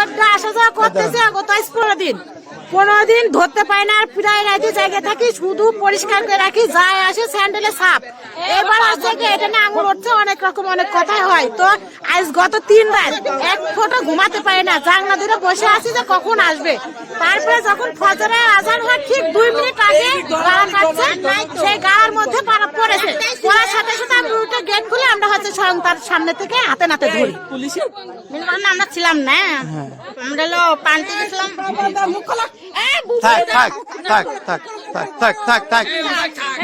রোডটা আসা যাওয়া করতেছে গত পনেরো দিন। পনেরো দিন ধরতে পাই না আর প্রায় রাতে জায়গায় থাকি শুধু পরিষ্কার করে রাখি যায় আসে স্যান্ডেলে সাপ। এবার আসছে কি এটা নিয়ে আঙুল উঠছে অনেক রকম অনেক কথাই হয়। তো আজ গত তিন রাত এক ফোঁটা ঘুমাতে পারি না জানলা ধরে বসে আছি যে কখন আসবে। তারপরে যখন ফজরে আজান হয় ঠিক দুই মিনিট আগে গাড়া কাটছে সেই গাড়ার মধ্যে পাড়া পড়েছে পড়ার সাথে সাথে আমি উল্টে গেট খুলে আমরা তার সামনে থেকে হাতে নাতে ধরি। পুলিশে? আমরা ছিলাম না। আমরা হলো পান্তি গেছিলাম থাক থাক থাক থাক থাক থাক থাক থাক।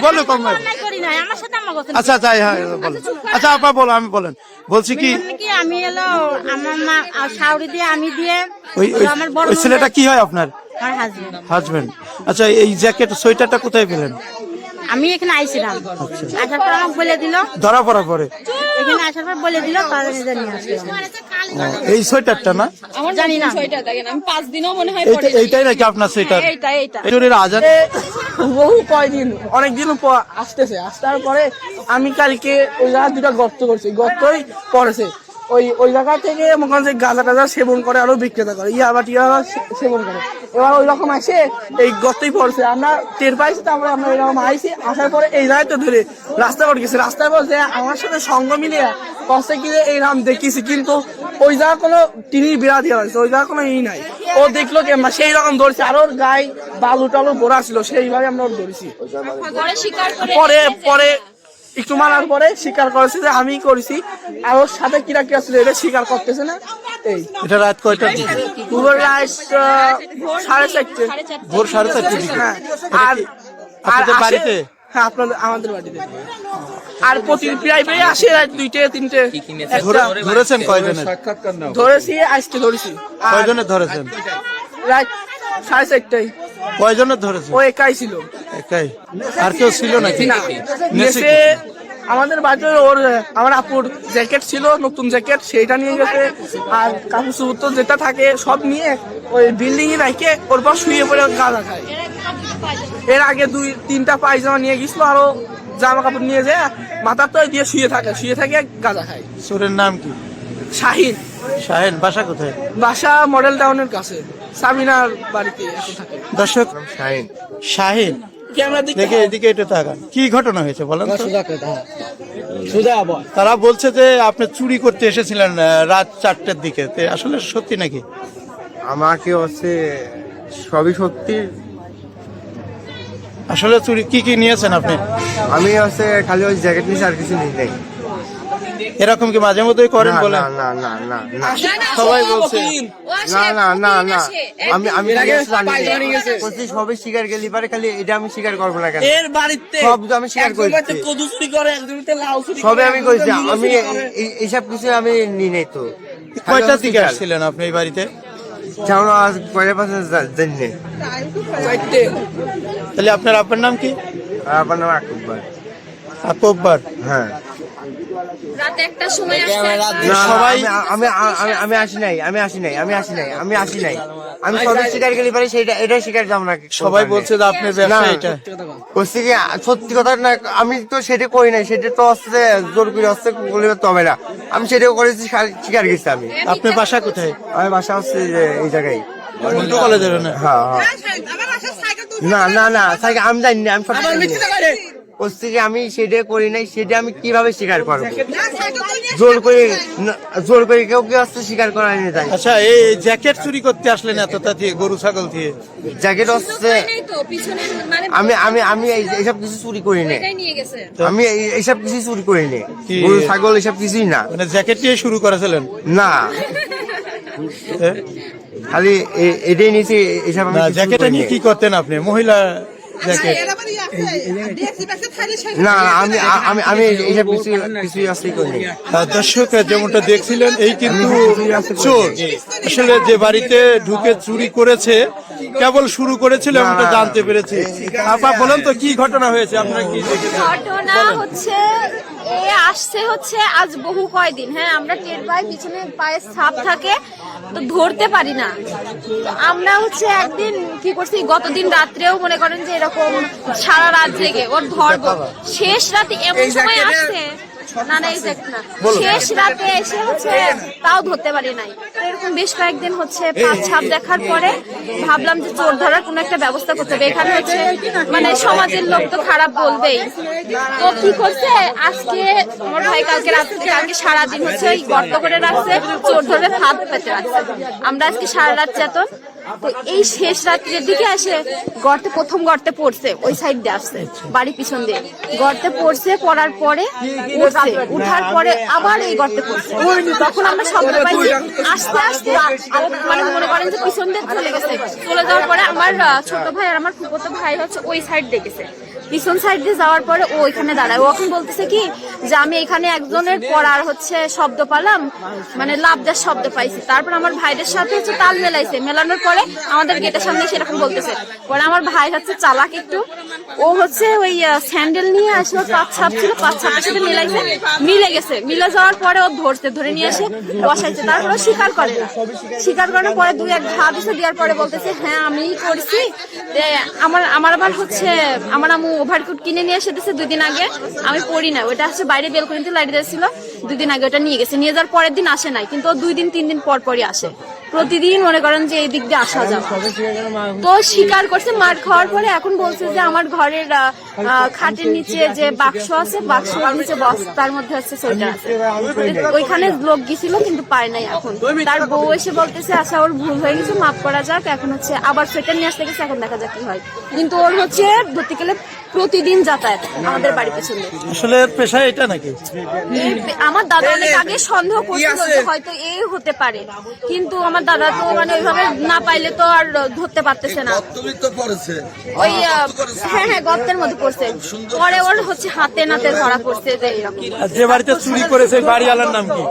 বলো কম অন্যায় করি নাই আমার সাথে আমার কথা আচ্ছা আচ্ছা হ্যাঁ বলেন। আচ্ছা আপা বলো আমি বলেন। বলছি কি? কি আমি এলো আমার মা আর শাউরি দিয়ে আমি দিয়ে আমার বড় ছেলেটা কি হয় আপনার? হাজবেন্ড আচ্ছা এই জ্যাকেট সোয়েটারটা কোথায় পেলেন? আমি এখানে আইছিলাম। আচ্ছা। আসার পর আমাকে বলে দিল। ধরা পড়া পরে? এখানে আসার পর বলে দিল তাহলে নিজে নিয়ে আসলাম এই সোয়েটারটা না? আমার জানি না। ছয়টা দেখেন আমি পাঁচ দিনও মনে হয় পরে এইটাই নাকি আপনার সোয়েটার? এইটা এইটা। এজনের আজাদ বহু কয়দিন অনেকদিন পর আসতেছে। আসার পরে আমি কালকে ওই জায়গা দুটা গর্ত করছি। গর্তই পড়েছে। ওই ওই জায়গা থেকে মনে করেন যে গাঁজা টাজা সেবন করে আরও বিক্রেতা করে ইয়াবা টিয়াবা সেবন করে। এবার ওই রকম আসে এই গর্তই পড়ছে। আমরা টের পাইছি তারপরে আমরা এরকম আইছি আসার পরে এই জায়গায় তো ধরে রাস্তা পর গেছে। রাস্তায় বলছে আমার সাথে সঙ্গ মিলে কষ্টে কি এইরকম দেখিছি কিন্তু ওই জায়গা কোনো তিনি বিড়া দেওয়া হয়েছে ওই জায়গা কোনো ই নাই। ও দেখল কি আমরা সেই রকম ধরছি। আর ওর গায়ে বালু টালু ভরা ছিল সেইভাবে আমরা ওর ধরেছি। পরে পরে একটু মারার পরে স্বীকার করেছে যে আমি করেছি। আর ওর সাথে কিরা কি আসলে এটা স্বীকার করতেছে না? এই। এটা রাত কয়টার দিকে? পুরো রাত সাড়ে চারটে। ভোর সাড়ে চারটের দিকে? হ্যাঁ। আর বাড়িতে? হ্যাঁ আপনাদের আমাদের বাড়িতে। আর প্রতি প্রায় প্রায় আসে রাত দুইটে তিনটে। ধরেছেন কয়জনের? ধরেছি আজকে ধরেছি। আর কয়জনের ধরেছেন? রাত সাড়ে চারটায় কয়জনের ধরেছেন? ও একাই ছিল। একাই। আর কেউ ছিল নাকি? না। নেছে আমাদের বাড়িতে ওর আমার আপুর জ্যাকেট ছিল নতুন জ্যাকেট সেইটা নিয়ে গেছে। আর কাপড় চুপড় তো যেটা থাকে সব নিয়ে ওই বিল্ডিং এ রাখে ওর পর শুয়ে পড়ে গাঁজা খায়। এর আগে দুই তিনটা পায়জামা নিয়ে গেছিল আরও জামা কাপড় নিয়ে যায় মাথার তো দিয়ে শুয়ে থাকে শুয়ে থাকে গাঁজা খায়। চোরের নাম কি? শাহিন। শাহেন বাসা কোথায়? বাসা মডেল টাউনের কাছে সাবিনার বাড়িতে এখন থাকে। দর্শক শাহিন। দিকে দেখে এদিকে এটা তাকান। কি ঘটনা হয়েছে বলেন তো? সুজা আবার তারা বলছে যে আপনি চুরি করতে এসেছিলেন রাত চারটের দিকে। তে আসলে সত্যি নাকি? আমাকে হচ্ছে সবই সত্যি। আসলে চুরি কি কি নিয়েছেন আপনি? আমি হচ্ছে খালি ওই জ্যাকেট নিয়েছি আর কিছু নিই নাই। এরকম কি মাঝে মধ্যেই করেন না, বলেন? না না না না না। সবাই বলছে। না না না না। আমি আমি জানি না। বলছি সবই স্বীকার গেলি পারে খালি এটা আমি স্বীকার করব না কেন? এর বাড়িতে সব আমি। কদু চুরি করে লাউ চুরি সবে আমি কইছি আমি করে। এইসব কিছু আমি নিই নাই তো। কয়টার দিকে আসছিলেন আপনি এই বাড়িতে? যেমন আজ কয়টা পাশে জানি তাহলে আপনার আপনার নাম কি? আপনার নাম আকুব্বার আকবর। হ্যাঁ। রাতে একটা সময় সবাই- আমি আমি আমি আমি আসি নাই আমি আসি নাই আমি আসি নাই আমি আসি নাই। আমি সবই স্বীকার গেলি পারে সেইটা এটা স্বীকার যাব না সবাই বলছে যে আপনার ব্যবসা এটা বলছি কি সত্যি কথা না আমি তো সেটা করি নাই সেটা তো হচ্ছে জোর করে হচ্ছে বলে তো হবে না। আমি সেটাও করেছি স্বীকার গেছি আমি। আপনার বাসা কোথায়? আমার বাসা হচ্ছে যে এই জায়গায়। কলেজের না হ্যাঁ হ্যাঁ। না না না সাইকেল আমি জানি না আমি সব জানি না। বলছি কি আমি সেটা করি নাই সেটা আমি কীভাবে স্বীকার করব? জোর করে জোর করে কেউ কেউ হচ্ছে স্বীকার করা নিয়ে যায় আচ্ছা এই জ্যাকেট চুরি করতে আসলেন এতটা দিয়ে গরু ছাগল দিয়ে? জ্যাকেট হচ্ছে তো পিছনে মানে আমি আমি আমি এইসব কিছু চুরি করি না আমি এইসব কিছু চুরি করি না কি? গরু ছাগল এসব কিছুই না। মানে জ্যাকেট দিয়ে শুরু করেছিলেন? না। এ? খালি এ- এটাই নিয়েছি এইসব জ্যাকেটটা নিয়ে কি করতেন আপনি? মহিলা জ্যাকেট না না, আমি আমি আমি এইসব কিছু কিছুই দর্শক যেমনটা দেখছিলেন এই কিন্তু চোর। আসলে যে বাড়িতে ঢুকে চুরি করেছে কেবল শুরু করেছিল এমনটা জানতে পেরেছি। আপা বলেন তো কি ঘটনা হয়েছে? আপনারা কি দেখেছেন ঘটনা হচ্ছে এ আসছে হচ্ছে আজ বহু কয়দিন হ্যাঁ আমরা টের পাই পিছনে পায়ের ছাপ থাকে তো ধরতে পারি না। তো আমরা হচ্ছে একদিন কি করছি গতদিন রাত্রেও মনে করেন যে এরকম সারা রাত জেগে ওর ধরবো শেষ রাতে এমন সময় আসছে। না না exact না। শেষ রাতে এসে হচ্ছে তাও ধরতে পারি নাই। এরকম বেশ কয়েকদিন হচ্ছে পাঁচ ছাপ দেখার পরে ভাবলাম যে চোর ধরার কোনো একটা ব্যবস্থা করতে হবে। এখানে হচ্ছে মানে সমাজের লোক তো খারাপ বলবেই। তো কি করছে? আজকে আমার ভাই কালকে রাত থেকে কালকে সারাদিন হচ্ছে ওই গর্ত করে রাখছে চোর ধরে হাত পেতে রাখছে। আমরা আজকে সারা রাত চেতন তো এই শেষ রাত্রের দিকে আসে গর্তে প্রথম গর্তে পড়ছে ওই সাইড দিয়ে আসছে বাড়ি পিছন দিয়ে। গর্তে পড়ছে পড়ার পরে উঠছে। উঠার পরে আবার এই গর্তে পড়ছে। তখন আমরা শব্দ পাইছি আস্তে আস্তে মানে মনে করেন যে পিছন দিয়ে চলে গেছে। চলে যাওয়ার পরে আমার ছোট ভাই আর আমার ফুপোতো ভাই হচ্ছে ওই সাইড দেখেছে পিছন সাইড দিয়ে যাওয়ার পরে ও ওইখানে দাঁড়ায়। ও এখন বলতেছে কি যে আমি এখানে একজনের পড়ার হচ্ছে শব্দ পালাম মানে লাভ দেওয়ার শব্দ পাইছি। তারপর আমার ভাইদের সাথে হচ্ছে তাল মেলাইছে। মেলানোর পরে আমাদের গেটের সামনে সেরকম বলতেছে। পরে আমার ভাই হচ্ছে চালাক একটু। ও হচ্ছে ওই স্যান্ডেল নিয়ে আসলো, পাঁচ ছাপ ছিল, পাঁচ ছাপের সাথে মিলাইছে। মিলে গেছে। মিলে যাওয়ার পরে ও ধরছে, ধরে নিয়ে এসে বসাইছে। তারপরে স্বীকার করে। না স্বীকার করার পরে দুই এক ঘা দিছে, দেওয়ার পরে বলতেছে হ্যাঁ আমি করছি। আমার আমার আবার হচ্ছে, আমার আমু ওভারকোট কিনে নিয়ে এসে দিছে দুই দিন আগে। আমি পড়ি না ওটা হচ্ছে বাইরে বেলকনিতে লাইট দিয়েছিল। দুই দিন আগে ওটা নিয়ে গেছে। নিয়ে যাওয়ার পরের দিন আসে নাই। কিন্তু দুই দিন, তিন দিন পর পরই আসে। প্রতিদিন মনে করেন যে এই দিক দিয়ে আসা যাওয়া। তো স্বীকার করছে মার খাওয়ার পরে এখন বলছে যে আমার ঘরের খাটের নিচে যে বাক্স আছে বাক্স নিচে বস্তার মধ্যে আছে। ওইখানে লোক গেছিল কিন্তু পায় নাই এখন। তার বউ এসে বলতেছে আচ্ছা ওর ভুল হয়ে গেছে, মাফ করা যাক। এখন হচ্ছে আবার সোয়েটার নিয়ে আসতে গেছে, এখন দেখা যাক কি হয়। কিন্তু ওর হচ্ছে ধরতে গেলে প্রতিদিন যাতায়াত আমাদের বাড়ি পেছনে আসলে পেশা এটা নাকি? আমার দাদা অনেক আগে সন্দেহ করছিল হয়তো এই হতে পারে। কিন্তু আমার দাদা তো মানে ওইভাবে না পাইলে তো আর ধরতে পারতেছে না। ওই হ্যাঁ হ্যাঁ গর্তের মধ্যে পড়ছে। পরে ওর হচ্ছে হাতে নাতে ধরা পড়ছে যে এরকম। যে বাড়িতে চুরি করেছে বাড়িওয়ালার নাম কি?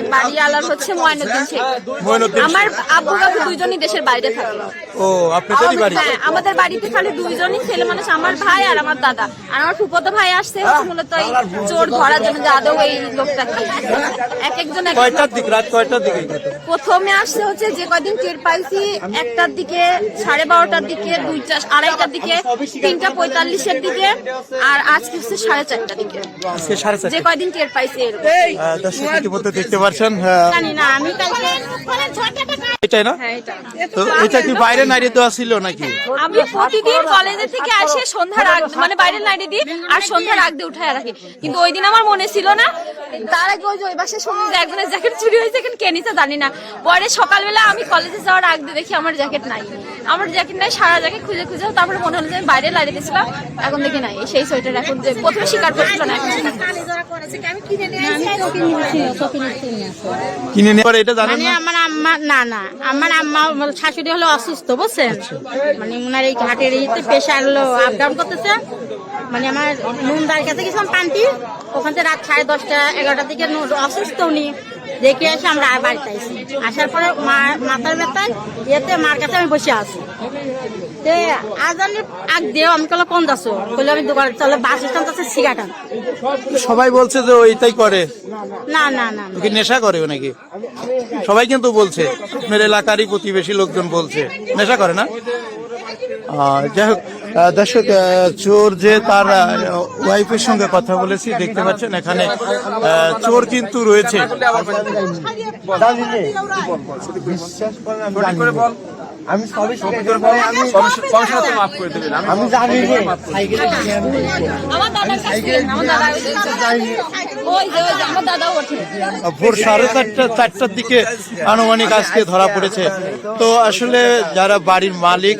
এই বাড়ি আলার হচ্ছে ময়নুদ্দিন শেখ। আমার আব্বু কাকু দুইজনই দেশের বাইরে থাকে। ও আপনাদেরই বাড়ি? হ্যাঁ আমাদের বাড়িতে খালি দুইজনই ছেলে মানুষ। আমার ভাই আর আমার দাদা। আর আমার ফুপতো ভাই আসছে মূলত এই চোর ধরার জন্য যে আদৌ এই লোকটাকে এক একজন কয়টার দিক? রাত কয়টার দিকে? প্রথমে আসছে হচ্ছে যে কদিন টের পাইছি একটার দিকে সাড়ে বারোটার দিকে দুইটা আড়াইটার দিকে তিনটা পঁয়তাল্লিশের দিকে আর আজকে হচ্ছে সাড়ে চারটার দিকে। আজকে সাড়ে যে কয়দিন টের পাইছি দর্শক দেখতে পাচ্ছেন আহ, জানি না আমি এটাই না? হ্যাঁ এটা কি বাইরে নাড়িয়ে দেওয়া ছিল নাকি? আমি প্রতিদিন কলেজে থেকে আসে সন্ধ্যার আগ। মানে বাইরের লাইটে দিই আর সন্ধ্যার আগ দিয়ে উঠায় রাখি। কিন্তু ওই দিন আমার মনে ছিল না তার আগে ওই যে ওই বাসে শুনি যে একজনের জ্যাকেট চুরি হয়েছে কিন্তু কে নিতে জানি না। পরে সকালবেলা আমি কলেজে যাওয়ার আগ দিয়ে দেখি আমার জ্যাকেট নাই। আমার জ্যাকেট নাই সারা জ্যাকেট খুঁজে খুঁজে তারপরে মনে হলো যে আমি বাইরে লাইটে দিয়েছিলাম এখন দেখি নাই। সেই সোয়েটার এখন যে প্রথমে স্বীকার করছিল না এখন। কিনে নেওয়ার এটা জানেন মানে না? আমার আম্মা না না আমার আম্মা শাশুড়ি হলো অসুস্থ বুঝছেন? মানে উনার এই ঘাটের ইতে প্রেশার হলো আপ ডাউন করতেছে। মানে আমার নুনদার কাছে গেছিলাম পান্টি। ওখান থেকে রাত সাড়ে দশটা এগারোটার দিকে অসুস্থ উনি দেখে এসে আমরা আর বাড়িতে আসি আসার পরে মা মাথার ব্যথায় ইয়েতে মার কাছে আমি বসে আছি। তে আজ আমি আগ দেও আমি কলে কোন যাচ্ছ? বলে আমি দোকান চলে বাস স্ট্যান্ড আছে সিগাটান সবাই বলছে যে ওইটাই করে। না না না কি নেশা করে নাকি? সবাই কিন্তু বলছে আপনার এলাকারই প্রতিবেশী লোকজন বলছে। নেশা করে না? আহ, যাই হোক। দর্শক চোর যে তার ওয়াইফের সঙ্গে কথা বলেছি, দেখতে পাচ্ছেন এখানে চোর কিন্তু রয়েছে। আমি জানি ভোর সাড়ে চারটা, চারটার দিকে আনুমানিক আজকে ধরা পড়েছে। তো আসলে যারা বাড়ির মালিক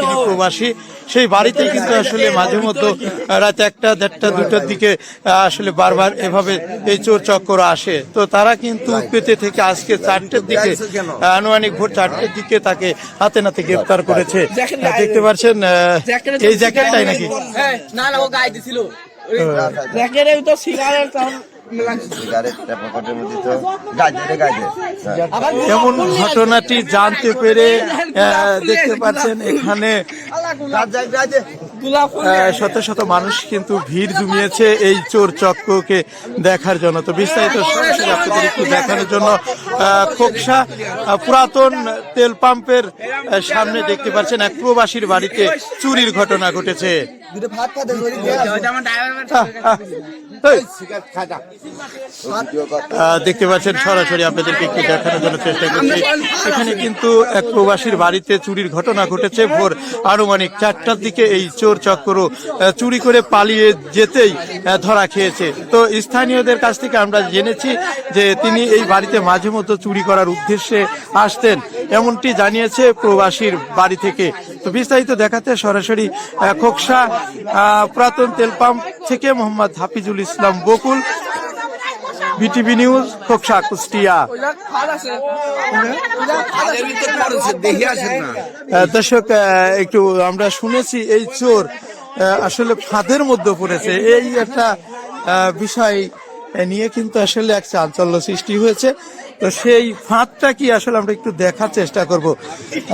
তিনি প্রবাসী সেই বাড়িতে কিন্তু আসলে মাঝে মধ্যে রাত একটা দেড়টা দুটার দিকে আহ, আসলে বারবার এভাবে এই চোর চক্কর আসে। তো তারা কিন্তু পেতে থেকে আজকে চারটের দিকে আনুমানিক ভোর চারটের দিকে তাকে হাতে নাতে গ্রেপ্তার করেছে। দেখতে পাচ্ছেন এই জ্যাকেটটাই নাকি? হ্যাঁ না না ও গায়ে দিছিল। জ্যাকেটের ভিতর সিগারেট এমন ঘটনাটি জানতে পেরে দেখতে পাচ্ছেন এখানে শত শত মানুষ কিন্তু ভিড় জমিয়েছে এই চোর চক্রকে দেখার জন্য। তো বিস্তারিত সরাসরি আপনাদের একটু দেখানোর জন্য খোকসা পুরাতন তেল পাম্পের সামনে দেখতে পাচ্ছেন এক প্রবাসীর বাড়িতে চুরির ঘটনা ঘটেছে। দেখতে পাচ্ছেন, সরাসরি আপনাদেরকে একটু দেখানোর জন্য চেষ্টা করছি। এখানে কিন্তু এক প্রবাসীর বাড়িতে চুরির ঘটনা ঘটেছে। ভোর আনুমানিক চারটার দিকে এই চোর চক্র চুরি করে পালিয়ে যেতেই ধরা খেয়েছে। তো স্থানীয়দের কাছ থেকে আমরা জেনেছি যে তিনি এই বাড়িতে মাঝে মতো চুরি করার উদ্দেশ্যে আসতেন। এমনটি জানিয়েছে প্রবাসীর বাড়ি থেকে। তো বিস্তারিত দেখাতে সরাসরি খোকসা পুরাতন তেল পাম্প থেকে মোহাম্মদ হাফিজুল ইসলাম বকুল, বিটিভি নিউজ, খোকসা, কুষ্টিয়া। দর্শক একটু আমরা শুনেছি এই চোর। আসলে ফাঁদের মধ্যে পড়েছে। এই একটা বিষয় নিয়ে কিন্তু আসলে এক চাঞ্চল্য সৃষ্টি হয়েছে। তো সেই ফাঁদটা কি আসলে আমরা একটু দেখার চেষ্টা করব।